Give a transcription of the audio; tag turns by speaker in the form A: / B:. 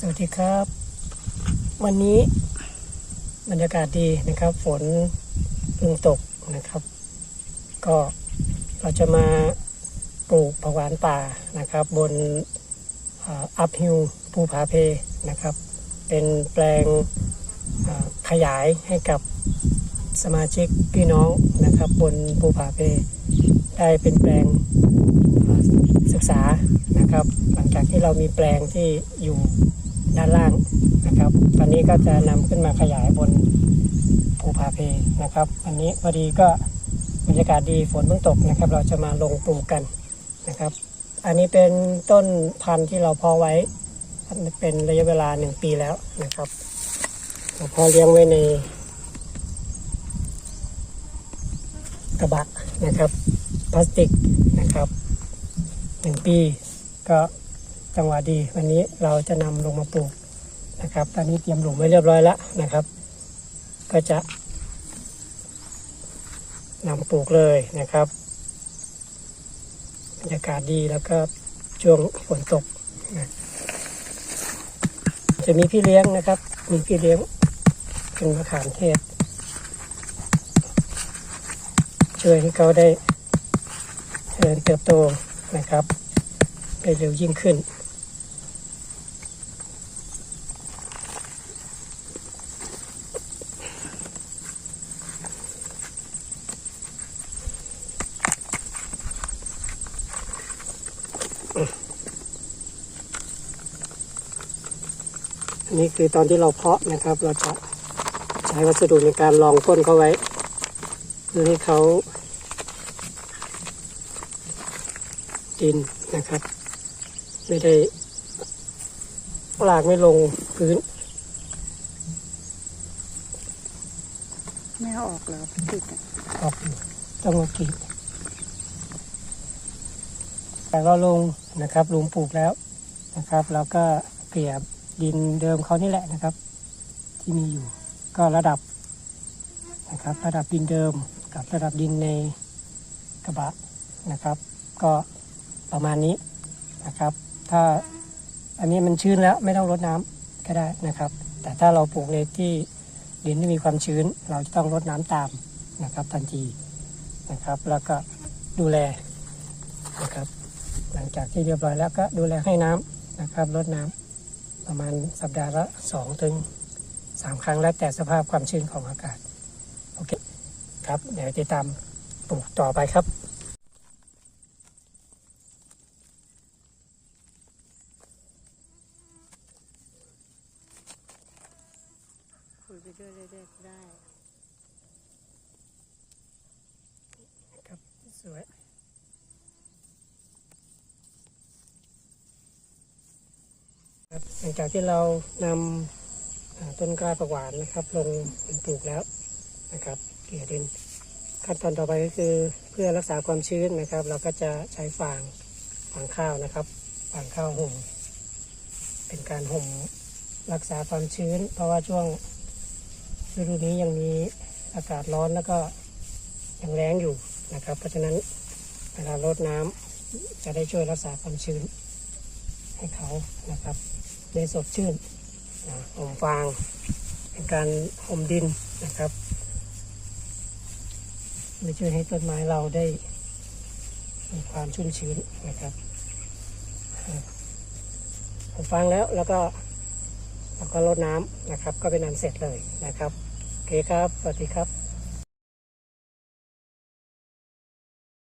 A: สวัสดีครับ วันนี้บรรยากาศดีนะครับ ฝนเพิ่งตกนะครับ ก็เราจะมาปลูกผักหวานป่านะครับ บนอัพฮิลภูผาเพนะครับ เป็นแปลงขยายให้กับสมาชิกพี่น้องนะครับ บนภูผาเพได้เป็นแปลงศึกษานะครับ หลังจากที่เรามีแปลงที่อยู่ ด้านล่างนะครับ ตอนนี้ก็จะนำขึ้นมาขยายบนภูผาเพนะครับวันนี้พอดีก็บรรยากาศดีฝนเพิ่งตกนะครับ เราจะมาลงปลูกกันนะครับ อันนี้เป็นต้นพันธุ์ที่เราเพาะไว้ เป็นระยะเวลาหนึ่งปีแล้วนะครับเราพาะเลี้ยงไว้ในกระบะนะครับพลาสติกนะครับหนึ่งปีก็ จังหวะดี วันนี้เราจะนำลงมาปลูกนะครับ ตอนนี้เตรียมหลุมไว้เรียบร้อยแล้วนะครับ ก็จะนำปลูกเลยนะครับบรรยากาศดีแล้วก็ช่วงฝนตกนะจะมีพี่เลี้ยงนะครับ มีพี่เลี้ยงเป็นมะขามเทศ ช่วยให้เขาได้เจริญเติบโตนะครับได้เร็วยิ่งขึ้น อันนี้คือตอนที่เราเพาะนะครับ เราจะใช้วัสดุในการรองก้นเขาไว้เพื่อให้เขาดินนะครับ ไม่ได้ลากไม่ลงพื้น
B: ไม่เอาออกแล้วติดอะ
A: ออกอยู่ต้องมากรีดแต่เราลงนะครับลุงปลูกแล้วนะครับเราก็เกลี่ย ดินเดิมเขานี่แหละนะครับ ที่มีอยู่ ก็ระดับนะครับ ระดับดินเดิมกับระดับดินในกระบะนะครับ ก็ประมาณนี้นะครับ ถ้าอันนี้มันชื้นแล้วไม่ต้องรดน้ำก็ได้นะครับ แต่ถ้าเราปลูกในที่ดินที่มีความชื้น เราจะต้องรดน้ำตามนะครับ ทันทีนะครับ แล้วก็ดูแลนะครับ หลังจากที่เรียบร้อยแล้วก็ดูแลให้น้ำนะครับรดน้ำ ประมาณสัปดาห์ละสองถึงสามครั้งแล้วแต่สภาพความชื้นของอากาศ โอเคครับ เดี๋ยวติดตามปลูกต่อไปครับ
B: คุยไปด้วยเรื่อยๆได้
A: ครับ สวย ครับหลังจากที่เรานำต้นกล้าประหวานนะครับ ลงเป็นปลูกแล้วนะครับเกลี่ยดินขั้นตอนต่อไปก็คือเพื่อรักษาความชื้นนะครับ เราก็จะใช้ฟางฟางข้าวนะครับฟางข้าวห่มเป็นการห่มรักษาความชื้น เพราะว่าช่วงฤดูนี้ยังมีอากาศร้อนแล้วก็ยังแรงอยู่นะครับ เพราะฉะนั้นเวลารดน้ำจะได้ช่วยรักษาความชื้นให้เขานะครับ ได้สดชื่นห่มฟาง เป็นการห่มดินนะครับไม่ช่วยให้ต้นไม้เราได้มีความชุ่มชื้นนะครับห่มฟางแล้วแล้วก็แล้วก็รดน้ำนะครับ ก็เป็นอันเสร็จเลยนะครับ โอเคครับ สวัสดีครับ